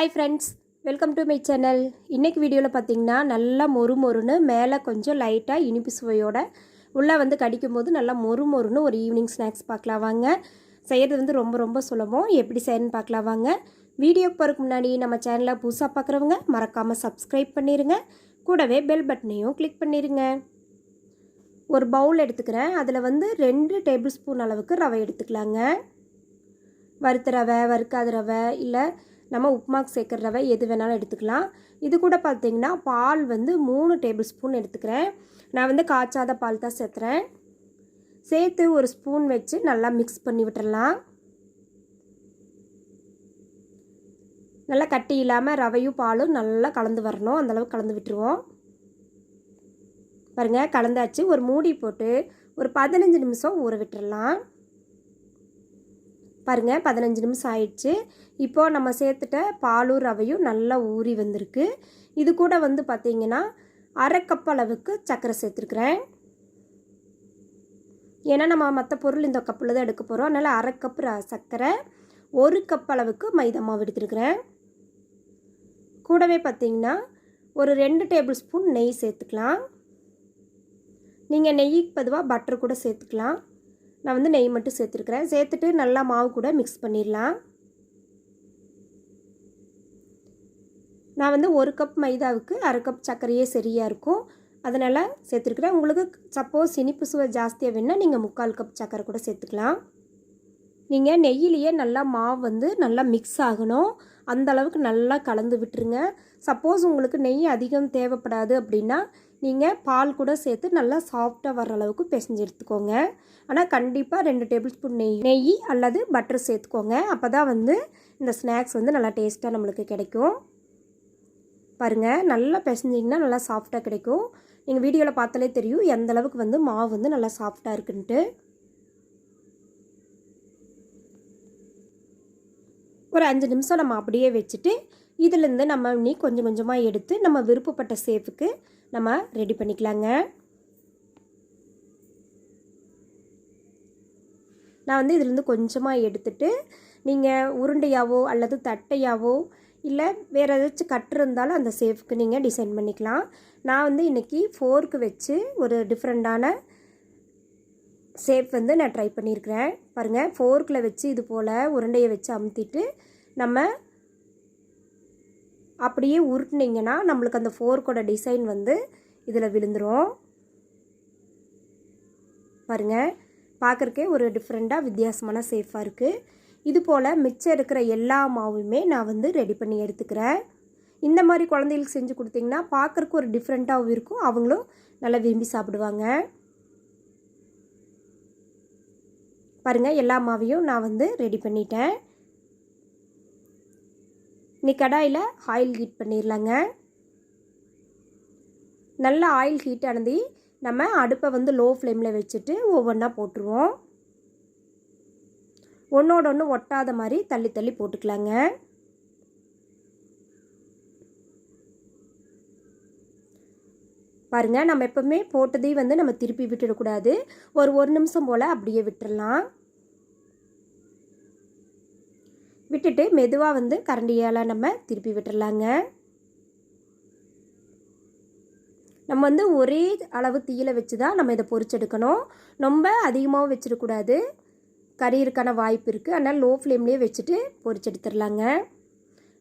Hi friends welcome to my channel இன்றைக்கி வீடியோவில் பார்த்தீங்கன்னா நல்லா மொறு மொறுன்னு மேலே கொஞ்சம் லைட்டாக இனிப்பு சுவையோட உள்ளே வந்து கடிக்கும் போது நல்லா மொறு மொறுன்னு ஒரு ஈவினிங் ஸ்நாக்ஸ் பார்க்கலாம் வாங்க. செய்கிறது வந்து ரொம்ப ரொம்ப சுலபம். எப்படி செய்யணும்னு பார்க்கலாம் வாங்க. வீடியோக்கு போகிறதுக்கு முன்னாடி நம்ம சேனலை புதுசாக பார்க்குறவங்க மறக்காமல் சப்ஸ்கிரைப் பண்ணிடுங்க கூடவே பெல் பட்டனையும் கிளிக் பண்ணிடுங்க ஒரு பவுல் எடுத்துக்கிறேன். அதில் வந்து ரெண்டு டேபிள் ஸ்பூன் அளவுக்கு ரவை எடுத்துக்கலாங்க. வறுத்த ரவை வறுக்காத ரவை இல்லை நம்ம உப்புமாக்கு சேர்க்குற ரவை எது வேணாலும் எடுத்துக்கலாம். இது கூட பார்த்திங்கன்னா பால் வந்து மூணு டேபிள் ஸ்பூன் எடுத்துக்கிறேன். நான் வந்து காய்ச்சாத பால் தான் சேர்த்துறேன் சேர்த்து ஒரு ஸ்பூன் வச்சு நல்லா மிக்ஸ் பண்ணி விட்டுடலாம் நல்லா கட்டி இல்லாமல் ரவையும் பாலும் நல்லா கலந்து வரணும். அந்தளவுக்கு கலந்து விட்டுருவோம். பாருங்கள் கலந்தாச்சு. ஒரு மூடி போட்டு ஒரு பதினஞ்சு நிமிஷம் ஊற விட்டுடலாம் பாருங்கள் பதினஞ்சு நிமிஷம் ஆயிடுச்சு. இப்போது நம்ம சேர்த்துட்ட பாலும் ரவையும் நல்லா ஊறி வந்திருக்கு. இது கூட வந்து பார்த்திங்கன்னா அரை கப் அளவுக்கு சர்க்கரை சேர்த்துருக்குறேன். ஏன்னா நம்ம மற்ற பொருள் இந்த கப்பில் தான் எடுக்க போகிறோம் அதனால் அரை கப் சர்க்கரை ஒரு கப் அளவுக்கு மைதா மாவு எடுத்துருக்குறேன். கூடவே பார்த்திங்கன்னா ஒரு ரெண்டு டேபிள் ஸ்பூன் நெய் சேர்த்துக்கலாம். நீங்கள் நெய்க்கு பதுவாக பட்டர் கூட சேர்த்துக்கலாம். நான் வந்து நெய் மட்டும் சேர்த்துருக்குறேன். சேர்த்துட்டு நல்லா மாவு கூட மிக்ஸ் பண்ணிடலாம். நான் வந்து ஒரு கப் மைதாவுக்கு அரை கப் சர்க்கரையே சரியாக இருக்கும். அதனால் சேர்த்துருக்குறேன். உங்களுக்கு சப்போஸ் இனிப்பு சுவை ஜாஸ்தியாக வேணால் நீங்கள் முக்கால் கப் சர்க்கரை கூட சேர்த்துக்கலாம். நீங்கள் நெய்யிலேயே நல்லா மாவு வந்து நல்லா மிக்ஸ் ஆகணும். அந்த அளவுக்கு நல்லா கலந்து விட்டுருங்க. சப்போஸ் உங்களுக்கு நெய் அதிகம் தேவைப்படாது அப்படின்னா நீங்கள் பால் கூட சேர்த்து நல்லா சாஃப்டாக வர அளவுக்கு பிசைஞ்சு எடுத்துக்கோங்க. ஆனால் கண்டிப்பாக ரெண்டு டேபிள் ஸ்பூன் நெய் நெய் அல்லது பட்டர் சேர்த்துக்கோங்க. அப்போ தான் வந்து இந்த ஸ்நாக்ஸ் வந்து நல்லா டேஸ்ட்டாக நம்மளுக்கு கிடைக்கும். பாருங்கள் நல்லா பிசைஞ்சிங்கன்னா நல்லா சாஃப்டாக கிடைக்கும். நீங்கள் வீடியோவில் பார்த்தாலே தெரியும் எந்த அளவுக்கு வந்து மாவு வந்து நல்லா சாஃப்டாக இருக்குன்ட்டு. ஒரு அஞ்சு நிமிஷம் நம்ம அப்படியே வச்சுட்டு இதிலேருந்து நம்ம இன்னி கொஞ்சம் கொஞ்சமாக எடுத்து நம்ம விருப்பப்பட்ட சேஃபுக்கு நம்ம ரெடி பண்ணிக்கலாங்க. நான் வந்து இதிலேருந்து கொஞ்சமாக எடுத்துட்டு நீங்கள் உருண்டையாவோ அல்லது தட்டையாவோ இல்லை வேறு ஏதாச்சும் கட்டு இருந்தாலும் அந்த சேஃப்க்கு நீங்கள் டிசைன் பண்ணிக்கலாம். நான் வந்து இன்றைக்கி ஃபோர்க்கு வச்சு ஒரு டிஃப்ரெண்ட்டான ஷேப் வந்து நான் ட்ரை பண்ணியிருக்கிறேன். பாருங்கள் ஃபோர்க்கில் வச்சு இது போல் உருண்டையை வச்சு அமுத்திட்டு நம்ம அப்படியே உருட்டினீங்கன்னா நம்மளுக்கு அந்த ஃபோர்க்கோட டிசைன் வந்து இதில் விழுந்துடும் பாருங்கள் பார்க்குறக்கே ஒரு டிஃப்ரெண்ட்டாக வித்தியாசமான சேஃபாக இருக்குது இது போல் மிச்சம் இருக்கிற எல்லா மாவுமே நான் வந்து ரெடி பண்ணி எடுத்துக்கிறேன். இந்த மாதிரி குழந்தைகளுக்கு செஞ்சு கொடுத்தீங்கன்னா பார்க்குறக்கு ஒரு டிஃப்ரெண்ட்டாகவும் இருக்கும். அவங்களும் நல்லா விரும்பி சாப்பிடுவாங்க. பாருங்கள் எல்லா மாவையும் நான் வந்து ரெடி பண்ணிட்டேன். நீ கடாயில் ஆயில் ஹீட் பண்ணிடலாங்க நல்ல ஆயில் ஹீட் ஆனது நம்ம அடுப்பை வந்து லோ ஃப்ளேமில் வச்சுட்டு ஒவ்வொன்றா போட்டுருவோம். ஒன்றோட ஒன்று ஒட்டாத மாதிரி தள்ளி தள்ளி போட்டுக்கலாங்க. பாருங்கள் நம்ம எப்போவுமே போட்டதையும் வந்து நம்ம திருப்பி விட்டுடக்கூடாது. ஒரு ஒரு நிமிஷம் போல் அப்படியே விட்டுடலாம் விட்டுட்டு மெதுவாக வந்து கரண்டியால் நம்ம திருப்பி விட்டுடலாங்க நம்ம வந்து ஒரே அளவு தீயில வச்சு தான் நம்ம இதை பொறிச்செடுக்கணும். ரொம்ப அதிகமாகவும் வச்சிடக்கூடாது. கறியிருக்கான வாய்ப்பு இருக்குது அதனால் லோ ஃப்ளேம்லேயே வச்சுட்டு பொறிச்செடுத்துடலாங்க.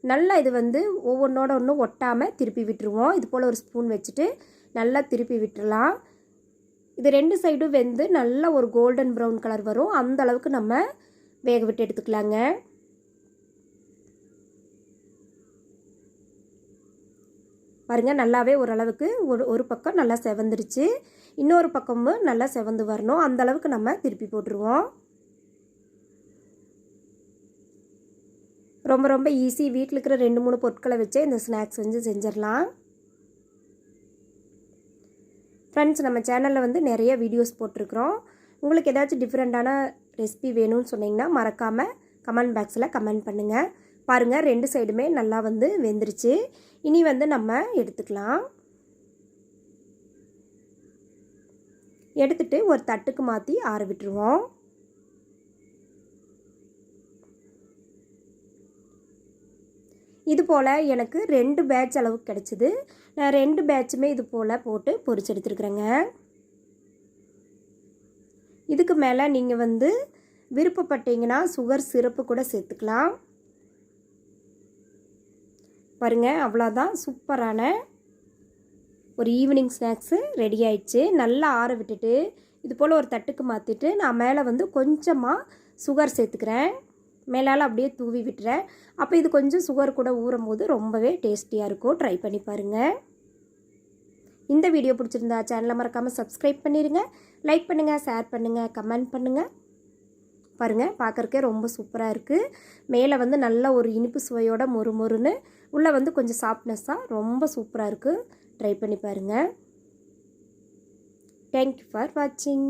நல்லா இது வந்து ஒவ்வொன்றோட ஒன்று ஒட்டாமல் திருப்பி விட்டுருவோம். இது போல் ஒரு ஸ்பூன் வச்சுட்டு நல்லா திருப்பி விட்டுடலாம் இது ரெண்டு சைடும் வெந்து நல்லா ஒரு கோல்டன் ப்ரௌன் கலர் வரும். அந்த அளவுக்கு நம்ம வேக விட்டு எடுத்துக்கலாங்க. பாருங்கள் நல்லாவே ஓரளவுக்கு ஒரு ஒரு பக்கம் நல்லா செவந்துருச்சு. இன்னொரு பக்கமும் நல்லா செவந்து வரணும். அந்தளவுக்கு நம்ம திருப்பி போட்டுருவோம். ரொம்ப ரொம்ப ஈஸி வீட்டில் இருக்கிற ரெண்டு மூணு பொருட்களை வச்சே இந்த ஸ்நாக்ஸ் வந்து செஞ்சிடலாம். ஃப்ரெண்ட்ஸ் நம்ம சேனலில் வந்து நிறைய வீடியோஸ் போட்டிருக்கிறோம். உங்களுக்கு ஏதாச்சும் டிஃப்ரெண்ட்டான ரெசிபி வேணும்னு சொன்னிங்கன்னா மறக்காமல் கமெண்ட் பாக்ஸில் கமெண்ட் பண்ணுங்கள் பாருங்கள் ரெண்டு சைடுமே நல்லா வந்து வெந்துருச்சு. இனி வந்து நம்ம எடுத்துக்கலாம். எடுத்துட்டு ஒரு தட்டுக்கு மாற்றி ஆற விட்டுருவோம். இது போல் எனக்கு ரெண்டு பேட்ச் அளவுக்கு கிடச்சிது. நான் ரெண்டு பேட்சுமே இது போல் போட்டு பொறிச்சு எடுத்துருக்குறேங்க. இதுக்கு மேலே நீங்கள் வந்து விருப்பப்பட்டீங்கன்னா சுகர் சிரப்பு கூட சேர்த்துக்கலாம். பாருங்கள் அவ்வளோதான் சூப்பரான ஒரு ஈவினிங் ஸ்நாக்ஸு ரெடி ஆயிடுச்சு. நல்லா ஆற விட்டுட்டு இது போல் ஒரு தட்டுக்கு மாற்றிட்டு நான் மேலே வந்து கொஞ்சமாக சுகர் சேர்த்துக்கிறேன். மேலால் அப்படியே தூவி விட்டுறேன். அப்போ இது கொஞ்சம் சுகர் கூட ஊறும் போது ரொம்பவே டேஸ்டியாக இருக்கும். ட்ரை பண்ணி பாருங்கள் இந்த வீடியோ பிடிச்சிருந்தா சேனலை மறக்காமல் சப்ஸ்கிரைப் பண்ணிடுங்க லைக் பண்ணுங்கள் ஷேர் பண்ணுங்கள் கமெண்ட் பண்ணுங்கள் பாருங்கள் பார்க்குறக்கே ரொம்ப சூப்பராக இருக்குது மேலே வந்து நல்ல ஒரு இனிப்பு சுவையோட மொறு மொறுன்னு உள்ளே வந்து கொஞ்சம் சாஃப்ட்னஸ்ஸாக ரொம்ப சூப்பராக இருக்குது ட்ரை பண்ணி பாருங்கள் தேங்க்யூ ஃபார் வாட்சிங்